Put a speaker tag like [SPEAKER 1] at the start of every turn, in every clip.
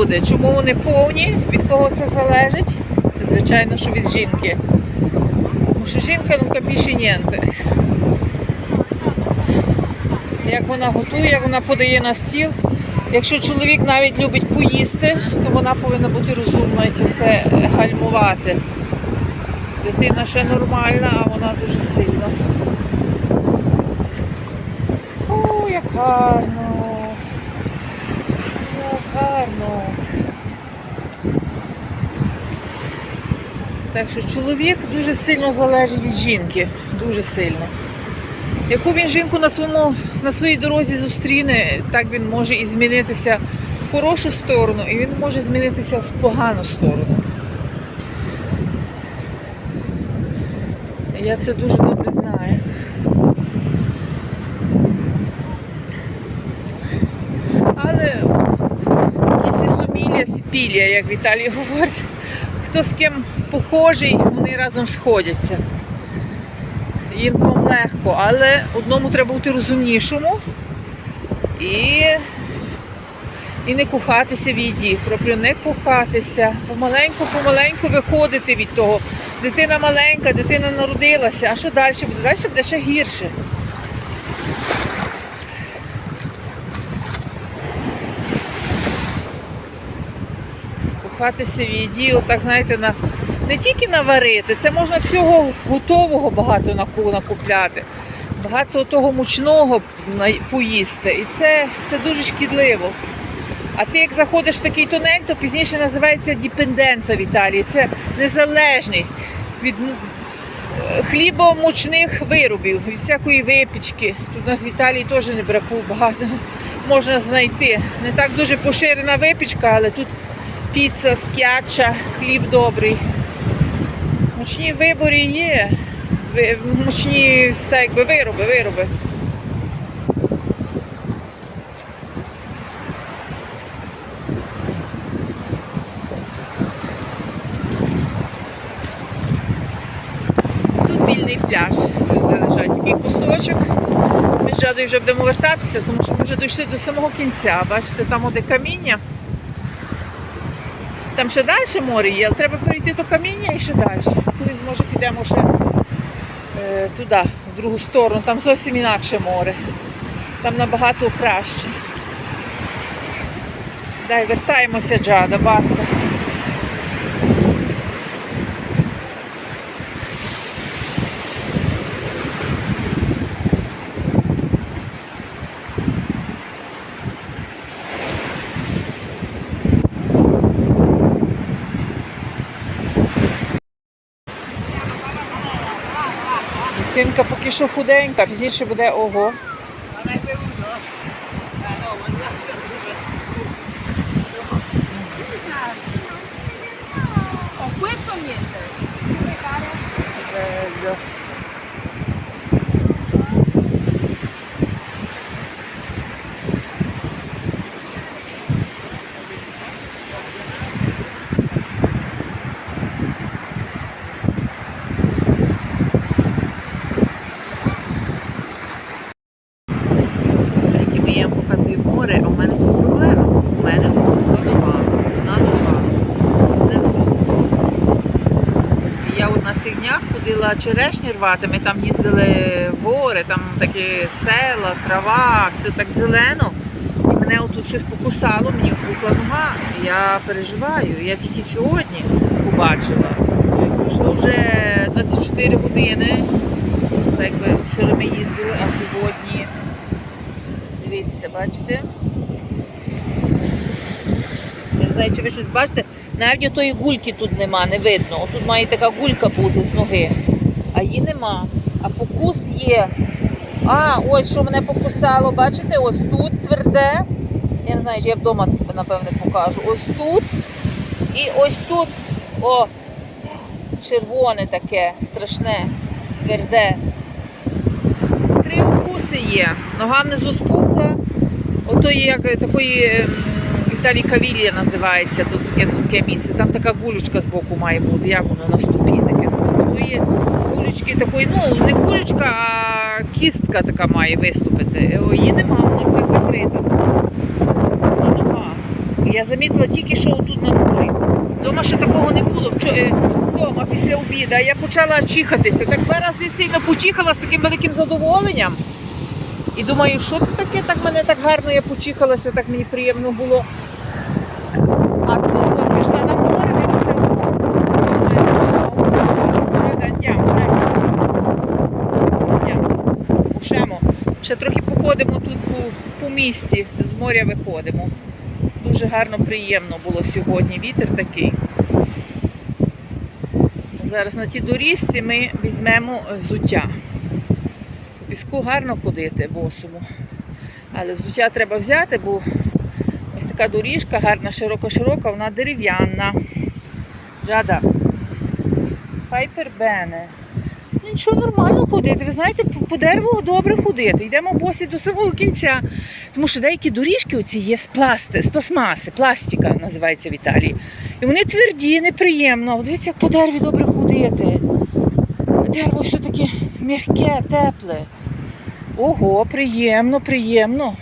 [SPEAKER 1] Люди, чому вони повні? Від кого це залежить? Звичайно, що від жінки. Тому що жінка ну капішенєнте. Як вона готує, як вона подає на стіл. Якщо чоловік навіть любить поїсти, то вона повинна бути розумна і це все гальмувати. Дитина ще нормальна, а вона дуже сильна. О, як гарно. Гарно. Так що чоловік дуже сильно залежить від жінки. Дуже сильно. Яку він жінку на, своєму, на своїй дорозі зустріне, так він може і змінитися в хорошу сторону, і він може змінитися в погану сторону. Я це дуже добре знаю. Але якісь сіпілля, як Віталій говорить, хто з ким похожий, вони разом сходяться. Їм вам легко, але одному треба бути розумнішому і, і не кохатися в їді. Просто не кохатися. Помаленьку-помаленьку виходити від того. Дитина маленька, дитина народилася. А що далі буде? Далі буде ще гірше. Кохатися в їді, отак, знаєте, на, не тільки наварити, це можна всього готового багато наку- накупляти, багато того мучного поїсти. І це, це дуже шкідливо. А ти як заходиш в такий тунель, то пізніше називається діпенденція в Італії. Це незалежність від е, хлібомучних виробів, від всякої випічки. Тут у нас в Італії теж не бракує багато. Можна знайти. Не так дуже поширена випічка, але тут піца, скяча, хліб добрий. Мучні вибори є. Мучні якби, вироби, вироби. Тут вільний пляж, де лежать такий кусочок. Ми з Жадою вже будемо вертатися, тому що ми вже дійшли до самого кінця. Бачите, там оде каміння. Там ще далі море є, але треба перейти до каміння і ще далі. Колись, може, підемо ще е, туди, в другу сторону. Там зовсім інакше море. Там набагато краще. Дай, вертаємося, Джада, баста. Дитинка поки що худенька, пізніше буде ого.
[SPEAKER 2] Ho questo o niente?
[SPEAKER 1] Bello. Ходила черешні рвати, ми там їздили в гори, там такі села, трава, все так зелено. І мене отут щось покусало, мені впухла нога. Я переживаю. Я тільки сьогодні побачила. Пройшло вже 24 години. Так якби вчора ми їздили, а сьогодні. Дивіться, бачите? Не знаю, чи ви щось бачите. Навіть тої гульки тут нема, не видно. Отут має така гулька бути з ноги, а її нема. А покус є. А, ось що мене покусало, бачите, ось тут тверде. Я не знаю, я вдома напевне покажу. Ось тут і ось тут. О, червоне таке, страшне, тверде. Три укуси є. Нога внизу спухла. Ото є як такої Віталій Кавілія називається, тут таке таке місце. Там така гулючка з боку має бути, як воно на ступі таке. То гулючки такої, ну не гулючка, а кістка така має виступити. Її нема, вона вся закрита. Я замітила тільки що тут на морі. Дома ще такого не було. Вчо- е, після обіду. Я почала чихатися. Так два рази сильно почихала з таким великим задоволенням. І думаю, що це таке, так мене так гарно я почихалася, так мені приємно було. А тут от пішла на море, дивися. Пушемо. Ще трохи походимо тут по, по місті, з моря виходимо. Дуже гарно, приємно було сьогодні. Вітер такий. Зараз на тій доріжці ми візьмемо взуття. По піску гарно ходити босому. Але взуття треба взяти, бо ось така доріжка, гарна, широко-широка, вона дерев'яна. Джада. Файпер Бене. Ну, Нічого нормально ходити. Ви знаєте, по, дереву добре ходити. Йдемо босі до самого кінця. Тому що деякі доріжки оці є з пласти, з пластмаси, пластика називається в Італії. І вони тверді, неприємно. Дивіться, як по дереві добре ходити. Дерево все таке м'яке, тепле. Ого, приємно, приємно.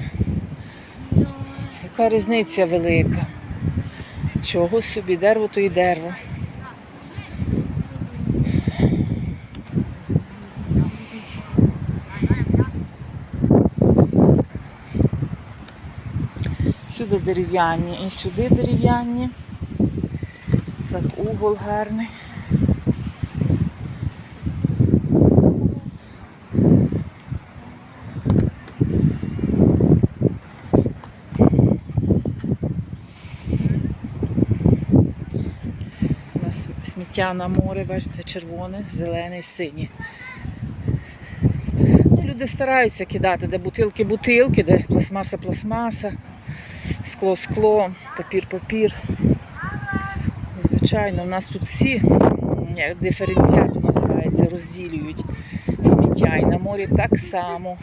[SPEAKER 1] Яка різниця велика. Чого собі, дерево то і дерево. Сюди дерев'яні і сюди дерев'яні. Так, угол гарний. У нас сміття на море, бачите, червоне, зелене, синє. Ну, люди стараються кидати, де бутилки, бутилки, де пластмаса, пластмаса, скло, скло, папір, папір. Звичайно, у нас тут всі диференціату називається, розділюють сміття. І на морі так само.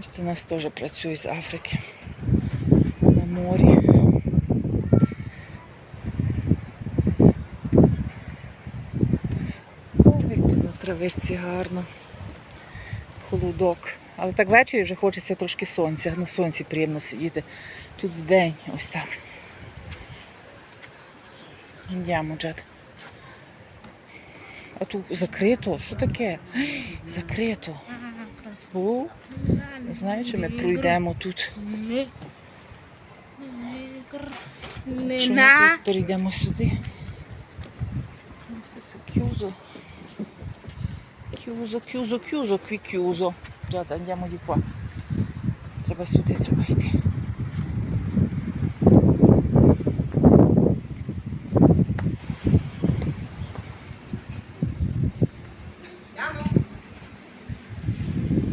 [SPEAKER 1] Ось у нас теж працюють з Африки на морі. О, як тут на травичці гарно. Холодок. Але так ввечері вже хочеться трошки сонця. На сонці приємно сидіти. Тут вдень ось так. Йдемо, Джад. А тут закрито. Що таке? Закрито. О, не знаю, чи ми пройдемо тут. Чи ми тут перейдемо сюди? Це Кюзо. Кюзо, кюзо, кюзо, квікюзо. Giada, andiamo di qua. Треба сюди, треба йти.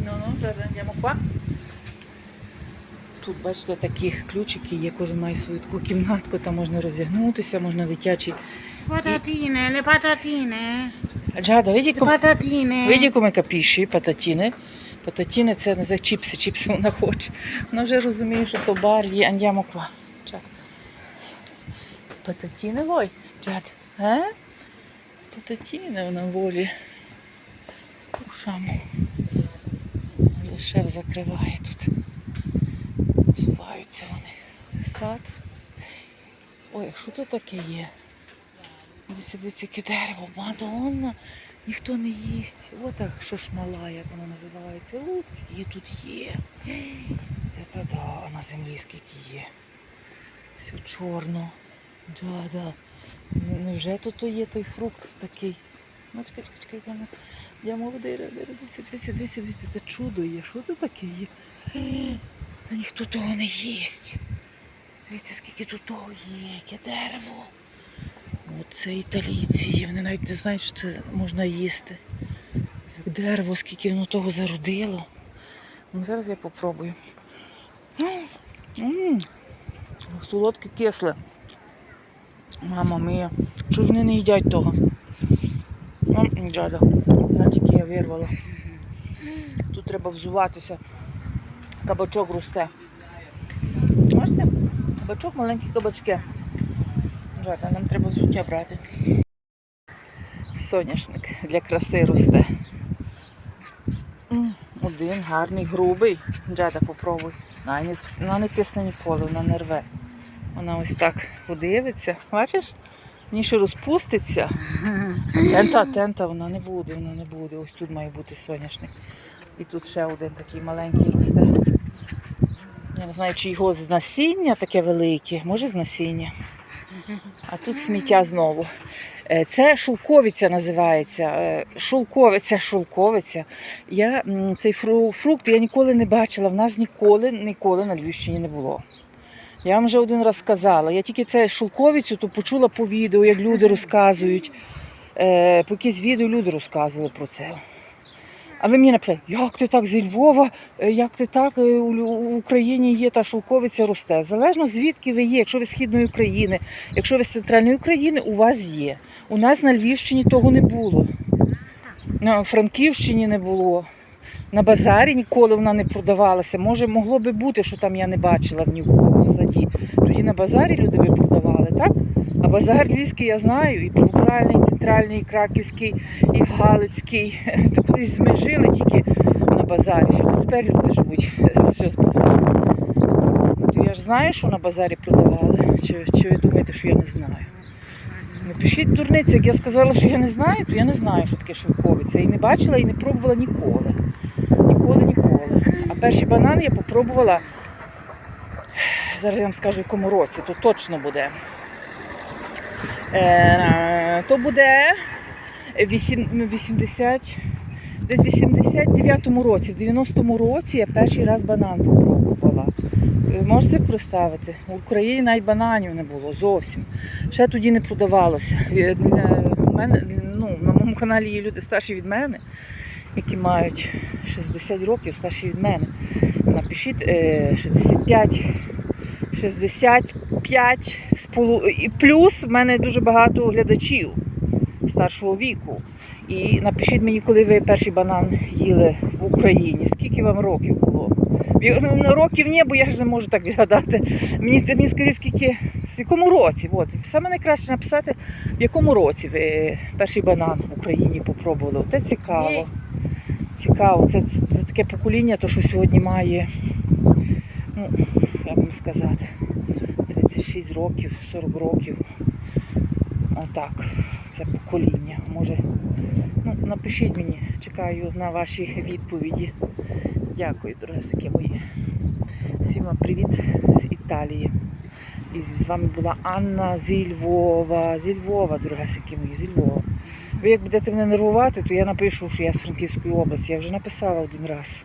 [SPEAKER 1] Ну, ну, Giada, andiamo qua. Тут, бачите, такі ключики є, кожен має свою таку кімнатку, там можна розігнутися, можна дитячі.
[SPEAKER 2] Patatine, le patatine.
[SPEAKER 1] Джада,
[SPEAKER 2] patatine.
[SPEAKER 1] vedi come capisci пататіни? Пататіни це не за чіпси, чіпси вона хоче. Вона вже розуміє, що то бар є. Джад. Пататіни vuoi? Джад. А? Пататіни вона волі. Ушамо. Але шеф закриває тут. Взуваються вони. Сад. Ой, що тут таке є? Дивіться, дивіться, яке дерево, Мадонна. Ніхто не їсть. Ота що ж мала, як вона називається. О, скільки її тут є. Та-та-да, на землі скільки є. Все чорно. Да, да. Ну, Невже тут є той фрукт такий? Ну, чекай, чекай, чекай, я я молодий, дивіться, дивіться, дивіться, це чудо є. Що тут таке є? Та ніхто того не їсть. Дивіться, скільки тут того є, яке дерево. Оце італійці вони навіть не знають, що це можна їсти. Як дерево, скільки воно того зародило. Ну, зараз я попробую. М, Солодке кисле. Мама мія. Чого ж вони не їдять того? М. На тільки я вирвала. Тут треба взуватися. Кабачок росте. Можете? кабачок, маленькі кабачки. Жата, нам треба взуття брати. Соняшник для краси росте. Один гарний, грубий. Джада, попробуй. Вона не, тисне ніколи, вона не рве. Вона ось так подивиться. Бачиш? Ніше розпуститься. Тента, тента, вона не буде, вона не буде. Ось тут має бути соняшник. І тут ще один такий маленький росте. Я не знаю, чи його з насіння таке велике, може з насіння. А тут сміття знову. Е, Це шовковиця називається. Е, Шовковиця, шовковиця. Я цей фрукт я ніколи не бачила. В нас ніколи, ніколи на Львівщині не було. Я вам вже один раз сказала. Я тільки це шовковицю то почула по відео, як люди розказують. Е, по якісь відео люди розказували про це. А ви мені написали, як ти так зі Львова, Е, як ти так е, в Україні є та шовковиця росте. Залежно звідки ви є. Якщо ви з східної України, якщо ви з центральної України, у вас є. У нас на Львівщині того не було. На Франківщині не було. На базарі ніколи вона не продавалася. Може, могло би бути, що там я не бачила в ні в кого в саді. Тоді на базарі люди би продавали, так? Базар львівський я знаю, і привокзальний, і центральний, і краківський, і галицький. Та колись ми жили тільки на базарі. Що тепер люди живуть все з базару. То я ж знаю, що на базарі продавали. Чи, чи ви думаєте, що я не знаю? Не пишіть дурниці, як я сказала, що я не знаю, то я не знаю, що таке шовковиця. І не бачила, і не пробувала ніколи. Ніколи, ніколи. А перші банани я попробувала. Зараз я вам скажу, в якому році, то точно буде. Е, то буде 80, десь в 89-му році, в 90-му році я перший раз банан попробувала. Ви можете представити? В Україні навіть бананів не було зовсім. Ще тоді не продавалося. Е, е, мене, ну, на моєму каналі є люди старші від мене, які мають 60 років, старші від мене. Напишіть е, 65 65 з і плюс в мене дуже багато глядачів старшого віку. І напишіть мені, коли ви перший банан їли в Україні, скільки вам років було? Ну, Років ні, бо я ж не можу так відгадати. Мені, мені скажіть, скільки, в якому році? От, саме найкраще написати, в якому році ви перший банан в Україні попробували. Це цікаво. Цікаво. Це, це таке покоління, то що сьогодні має, ну, як вам сказати, 36 років, 40 років. Отак, це покоління. Може, ну, напишіть мені, чекаю на ваші відповіді. Дякую, дорогесики мої. Всім вам привіт з Італії. І з вами була Анна зі Львова. Зі Львова, дорогесики мої, зі Львова. Ви як будете мене нервувати, то я напишу, що я з Франківської області. Я вже написала один раз,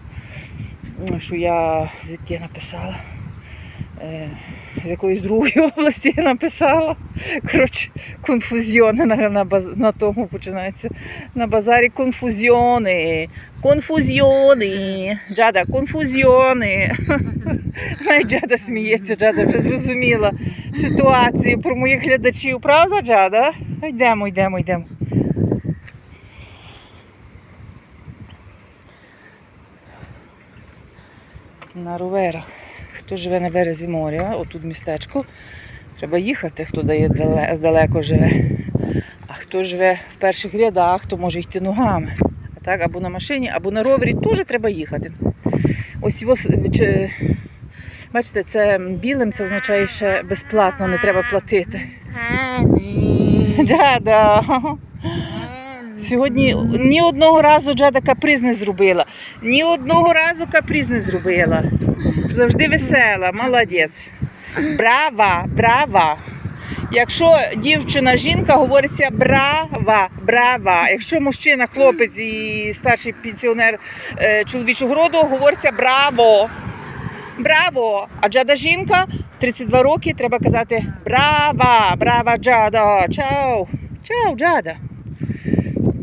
[SPEAKER 1] що я звідки я написала. Е, з якоїсь другої області написала. Коротше, конфузіони на, на, баз, на тому починається. На базарі конфузіони. Конфузіони. Джада, конфузіони. Навіть Джада сміється, Джада вже зрозуміла ситуацію про моїх глядачів. Правда, Джада? Йдемо, йдемо, йдемо. На роверах. Хто живе на березі моря, отут містечко, треба їхати, хто дає дале- здалеко живе. А хто живе в перших рядах, то може йти ногами. А так, або на машині, або на ровері теж треба їхати. Ось його, чи, бачите, це білим, це означає, що безплатно не треба платити. Джада. Сьогодні ні одного разу Джада каприз не зробила. Ні одного разу каприз не зробила. Завжди весела, молодець. Брава, брава. Якщо дівчина, жінка, говориться брава, брава. Якщо мужчина, хлопець і старший пенсіонер е, чоловічого роду, говориться браво. Браво! А джада жінка 32 роки, треба казати брава, брава джада. Чао! Чао, джада.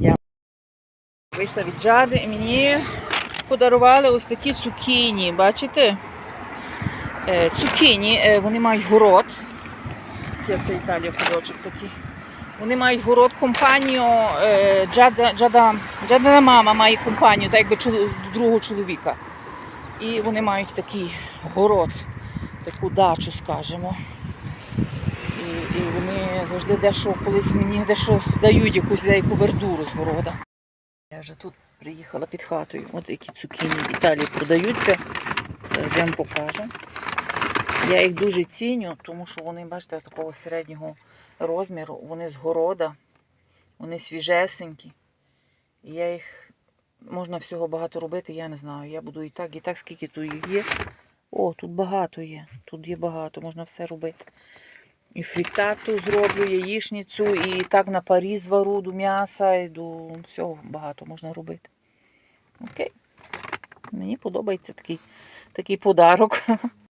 [SPEAKER 1] Я вийшла від джади і мені подарували ось такі цукіні. Бачите? Е, Цукіні, е, вони мають город. Це Італія кудочок такий. Вони мають город компанію. е, Джада, Джада, Джадина мама має компанію, так якби другого чоловіка. І вони мають такий город. таку дачу, скажімо. І, і вони завжди дещо колись мені дещо дають якусь деяку вердуру з города. Я вже тут приїхала під хатою. От які цукіні в Італії продаються. Зараз я вам покажу. Я їх дуже ціню, тому що вони, бачите, такого середнього розміру, вони з города, вони свіжесенькі. І я їх можна всього багато робити, я не знаю. Я буду і так, і так, скільки тут їх є. О, тут багато є. Тут є багато, можна все робити. І фрітату зроблю, яєчницю, і так на парі звару до м'яса, і до всього багато можна робити. Окей. Мені подобається такий, такий подарок.